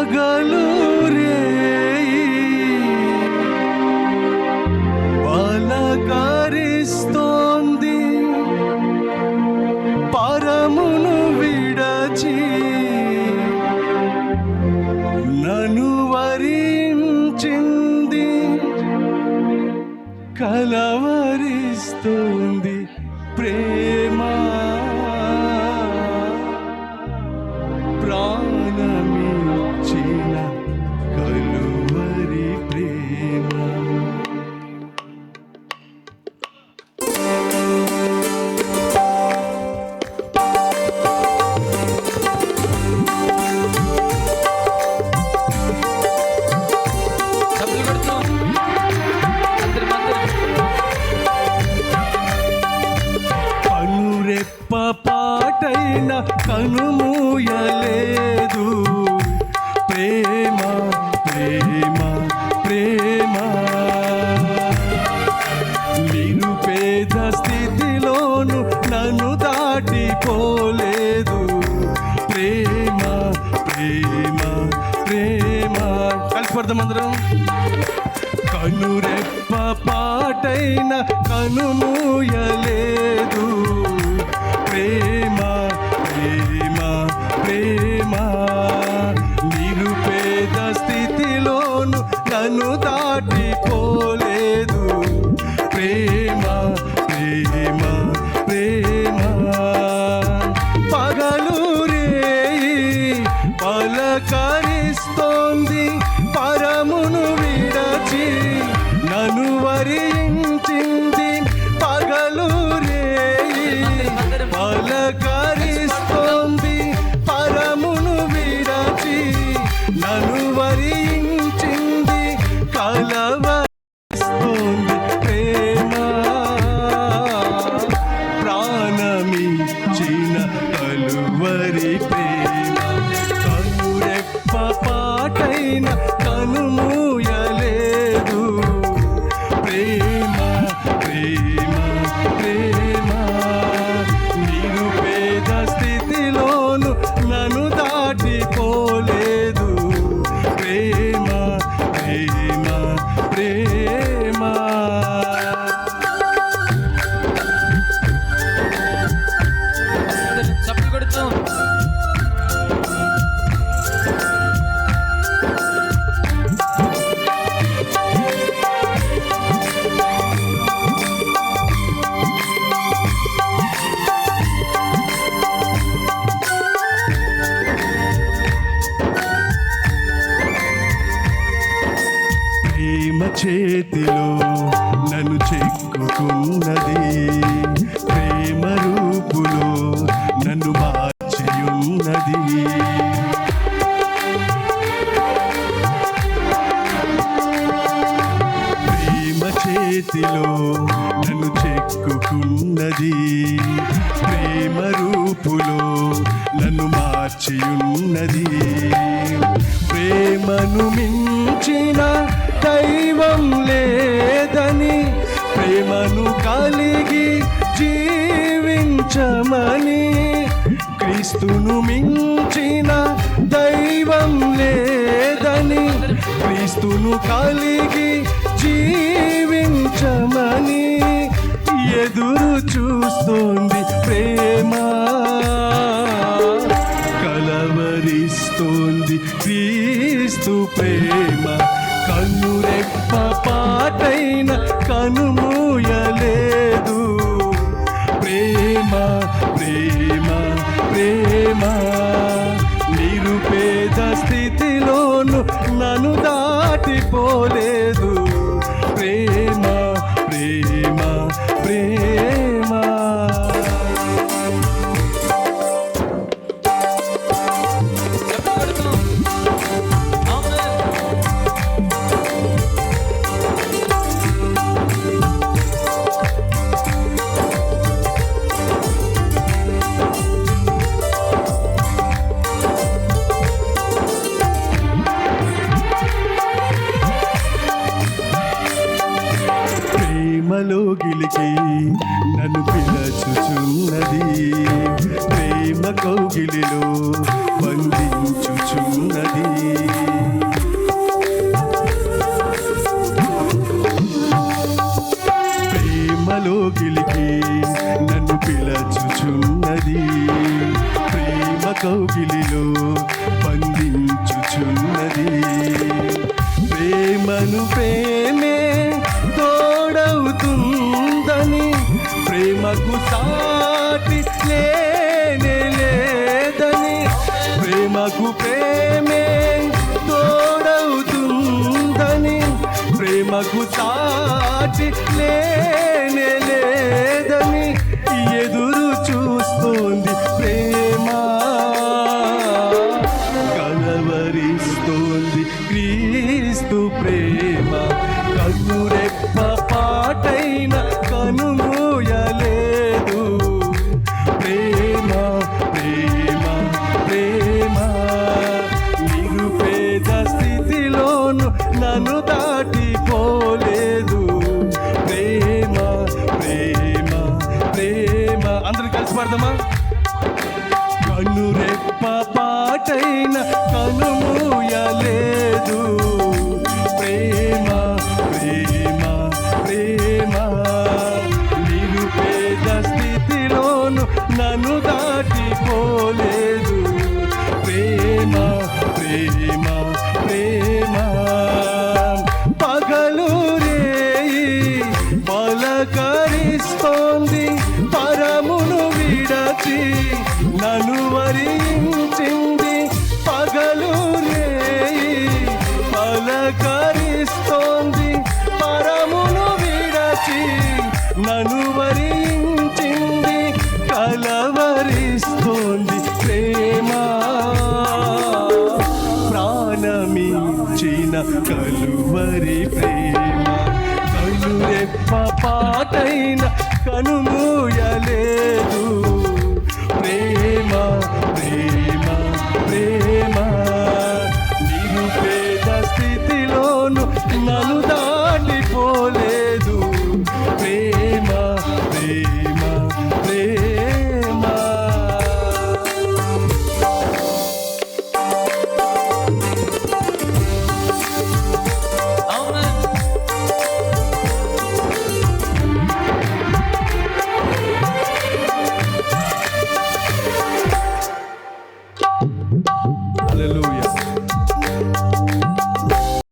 పగలు రేయి పలకరిస్తోంది పరమును విడచి. నను వరించింది. కలవరిస్తోంది. కనుమూయలేదు ప్రేమ ప్రేమ ప్రేమ. నిరుపేద స్థితిలోను నన్ను దాటిపోలేదు. ప్రేమ ప్రేమ ప్రేమ. కలిసి పడదాం అందరం కనురెప్ప పాటైన కనుమూయలేదు ప్రేమ నిరుపేద స్థితిలోను నన్ను దా కలువరి ప్రేమ కనురెప్ప పాటైన చేతిలో నన్ను చెక్కుకున్నది. ప్రేమ రూపులో నన్ను మార్చియున్నది. ప్రేమ చేతిలో నన్ను చెక్కుకున్నది. ప్రేమ రూపులో నన్ను మార్చియున్నది. ప్రేమను మించిన దైవం లేదని ప్రేమను కలిగి జీవించమని క్రీస్తును మించిన దైవం లేదని క్రీస్తును కలిగి జీవించమని ఎదురు చూస్తుంది ప్రేమ. కలవరిస్తుంది క్రీస్తు ప్రేమ. కోయిలికి నన్ను పిలచుచున్నది. ప్రేమ కౌగిలిలో బంధించుచున్నది. ప్రేమలోగిలికి నన్ను పిలచుచున్నది. ప్రేమ కౌగిలిలో బంధించుచున్నది. ప్రేమను ప్రేమే ప్రేమకు సాటి లేనే లేదని ప్రేమకు ప్రేమే తోడవుతుందని ప్రేమకు సాటి లేనే పాడదామా? కన్ను రెప్ప పాటైన కనుమూయలేదు ప్రేమ ప్రేమ ప్రేమ. నిరుపేద స్థితిలోను నన్ను దాటిపోలేదు. ప్రేమ ప్రేమ ప్రేమ. పగలు రేయి పలకరిస్తోంది వచ్చి నన్ను వరించింది పగలు రేయి పలకరిస్తోంది పరమును విడచి నన్ను వరించింది కలవరిస్తోంది ప్రేమ. ప్రాణమించిన కలువరి ప్రేమ. కనురెప్ప పాటైన కను నన్ను దాటిపోలేదు